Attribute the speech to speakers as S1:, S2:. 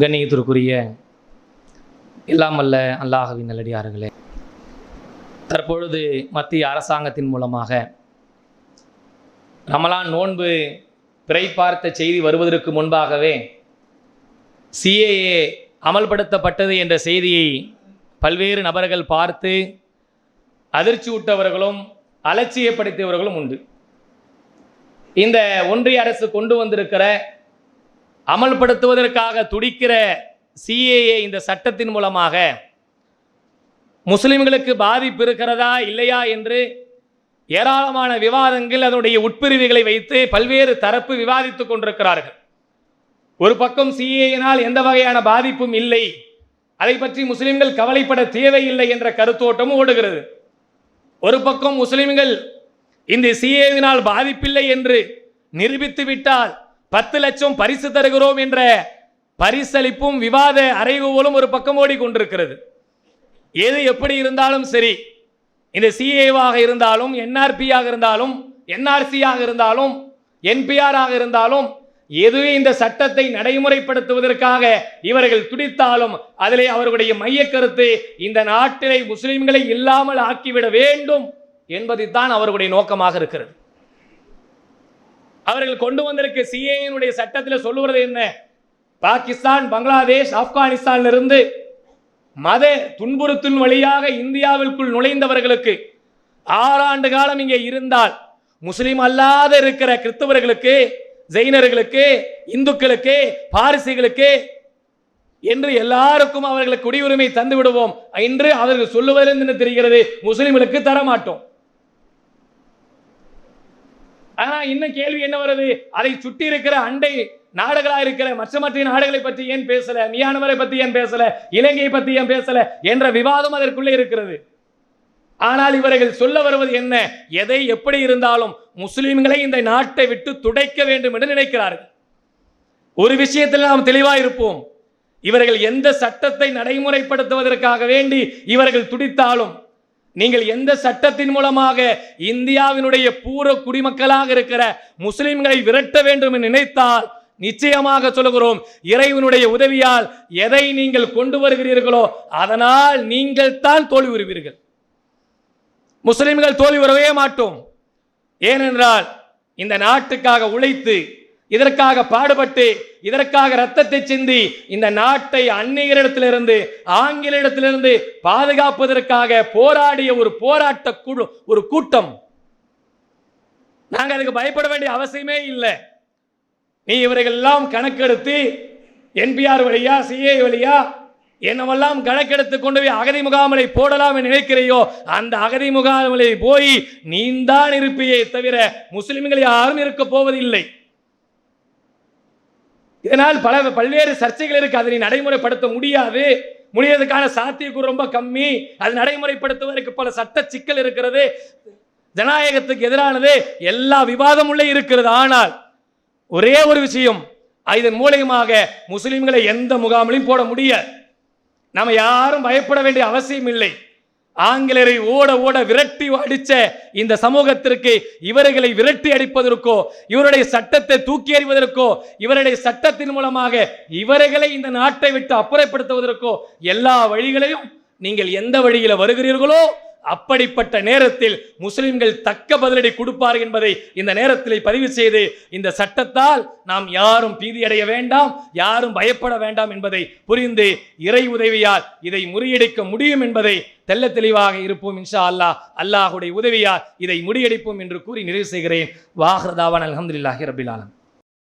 S1: கண்ணியத்திற்குரிய இல்லாமல்ல அல்லாஹவி அல்லாஹவின் நல்லடியார்களே தற்பொழுது மத்திய அரசாங்கத்தின் மூலமாக ரமலான் நோன்பு பிறை பார்த்த செய்தி வருவதற்கு முன்பாகவே சிஏஏ அமல்படுத்தப்பட்டது என்ற செய்தியை பல்வேறு நபர்கள் பார்த்து அதிர்ச்சி விட்டவர்களும் அலட்சியப்படுத்தியவர்களும் உண்டு. இந்த ஒன்றிய அரசு கொண்டு வந்திருக்கிற அமல்படுத்துவதற்காக துடிக்கிற சிஏஏ இந்த சட்டத்தின் மூலமாக முஸ்லிம்களுக்கு பாதிப்பு இருக்கிறதா இல்லையா என்று ஏராளமான விவாதங்கள் அதனுடைய உட்பிரிவுகளை வைத்து பல்வேறு தரப்பு விவாதித்துக் கொண்டிருக்கிறார்கள். ஒரு பக்கம் சிஏயினால் எந்த வகையான பாதிப்பும் இல்லை. அதை பற்றி முஸ்லிம்கள் கவலைப்பட தேவையில்லை என்ற கருத்தோட்டமும் ஓடுகிறது. ஒரு பக்கம் முஸ்லிம்கள் இந்த சிஏவினால் பாதிப்பில்லை என்று நிரூபித்து விட்டால் பத்து லட்சம் பரிசு தருகிறோம் என்ற பரிசளிப்பும் விவாத அறைகூவலும் ஒரு பக்கம் ஓடிக்கொண்டிருக்கிறது. எது எப்படி இருந்தாலும் சரி இந்த சிஏவாக இருந்தாலும் என்ஆர்பியாக இருந்தாலும் என்ஆர்சியாக இருந்தாலும் என்பிஆராக இருந்தாலும் எதுவே இந்த சட்டத்தை நடைமுறைப்படுத்துவதற்காக இவர்கள் துடித்தாலும் அதிலே அவர்களுடைய மைய கருத்து இந்த நாட்டிலே முஸ்லிம்களை இல்லாமல் ஆக்கிவிட வேண்டும் என்பதைத்தான் அவர்களுடைய நோக்கமாக இருக்கிறது. அவர்கள் கொண்டு வந்திருக்க சிஏனுடைய சட்டத்தில் சொல்லுவது என்ன? பாகிஸ்தான் பங்களாதேஷ் ஆப்கானிஸ்தானில் இருந்து மத துன்புறுத்தின் வழியாக இந்தியாவிற்குள் நுழைந்தவர்களுக்கு ஆறாண்டு காலம் இங்கே இருந்தால் முஸ்லீம் அல்லாத இருக்கிற கிறிஸ்தவர்களுக்கு ஜெயினர்களுக்கு இந்துக்களுக்கு பாரிசிகளுக்கு என்று எல்லாருக்கும் அவர்களுக்கு குடியுரிமை தந்து விடுவோம் என்று அவர்கள் சொல்லுவதிலிருந்து தெரிகிறது முஸ்லிம்களுக்கு தரமாட்டோம். ஆனால் இன்னும் கேள்வி என்ன வருது? அதை சுற்றி இருக்கிற அண்டை நாடுகளாக இருக்கிற மற்ற மற்ற நாடுகளை பற்றி ஏன் பேசல? மியானவரை பற்றி ஏன் பேசல? இலங்கையை பற்றி ஏன் பேசல? என்ற விவாதம் அதற்குள்ளே இருக்கிறது. ஆனால் இவர்கள் சொல்ல வருவது என்ன? எதை எப்படி இருந்தாலும் முஸ்லிம்களை இந்த நாட்டை விட்டு துடைக்க வேண்டும் என்று நினைக்கிறார்கள். ஒரு விஷயத்தில் நாம் தெளிவாக இருப்போம். இவர்கள் எந்த சட்டத்தை நடைமுறைப்படுத்துவதற்காக வேண்டி இவர்கள் துடித்தாலும் நீங்கள் எந்த சட்டத்தின் மூலமாக இந்தியாவினுடைய பூர குடிமக்களாக இருக்கிற முஸ்லிம்களை விரட்ட வேண்டும் என்று நினைத்தால் நிச்சயமாக சொல்லுகிறோம் இறைவனுடைய உதவியால் எதை நீங்கள் கொண்டு வருகிறீர்களோ அதனால் நீங்கள் தான் தோல்வி வருவீர்கள். முஸ்லிம்கள் தோல்வி வரவே மாட்டோம். ஏனென்றால் இந்த நாட்டுக்காக உழைத்து இதற்காக பாடுபட்டு இதற்காக ரத்தத்தை சிந்தி இந்த நாட்டை அந்நியரிடத்திலிருந்து ஆங்கிலிடத்திலிருந்து பாதுகாப்பதற்காக போராடிய ஒரு போராட்ட குழு ஒரு கூட்டம். நாங்கள் அதுக்கு பயப்பட வேண்டிய அவசியமே இல்லை. நீ இவர்கள் கணக்கெடுத்து என்பிஆர் வழியா சிஏ வழியா என்னவெல்லாம் கணக்கெடுத்து கொண்டு போய் அகதி முகாமலை போடலாம் நினைக்கிறையோ அந்த அகதி முகாமலை போய் நீந்தான் இருப்பியே தவிர முஸ்லிம்கள் யாரும் இருக்க போவதில்லை. இதனால் பல பல்வேறு சர்ச்சைகள் இருக்கு. அதனை நீ நடைமுறைப்படுத்த முடியாது. முடியறதுக்கான சாத்தியக்கூறு ரொம்ப கம்மி. அது நடைமுறைப்படுத்துவதற்கு பல சட்ட சிக்கல் இருக்கிறது. ஜனநாயகத்துக்கு எதிரானது எல்லா விவாதம் உள்ளே இருக்கிறது. ஆனால் ஒரே ஒரு விஷயம் இதன் மூலியமாக முஸ்லிம்களை எந்த முகாமிலையும் போட முடியாது. நம்ம யாரும் பயப்பட வேண்டிய அவசியம் இல்லை ஆங்கிலரை ஓட ஓட விரட்டி அடிச்ச இந்த சமூகத்திற்கு இவர்களை விரட்டி அடிப்பதற்கோ இவருடைய சட்டத்தை தூக்கி எறிவதற்கோ இவருடைய சட்டத்தின் மூலமாக இவர்களை இந்த நாட்டை விட்டு அப்புறப்படுத்துவதற்கோ எல்லா வழிகளையும் நீங்கள் எந்த வழியில் வருகிறீர்களோ அப்படிப்பட்ட நேரத்தில் முஸ்லிம்கள் தக்க பதிலடி கொடுப்பார் என்பதை இந்த நேரத்தில் பதிவு செய்து இந்த சட்டத்தால் நாம் யாரும் பீதியடைய வேண்டாம் யாரும் பயப்பட வேண்டாம் என்பதை புரிந்து இறை உதவியால் இதை முறியடிக்க முடியும் என்பதை தெல்ல தெளிவாக இருப்போம் இன்ஷா அல்லாஹ். அல்லாஹுடைய உதவியால் இதை முறியடிப்போம் என்று கூறி நிறைவு செய்கிறேன். வாஹ்ரதாவான் அலமதுல்லாஹி ரபில்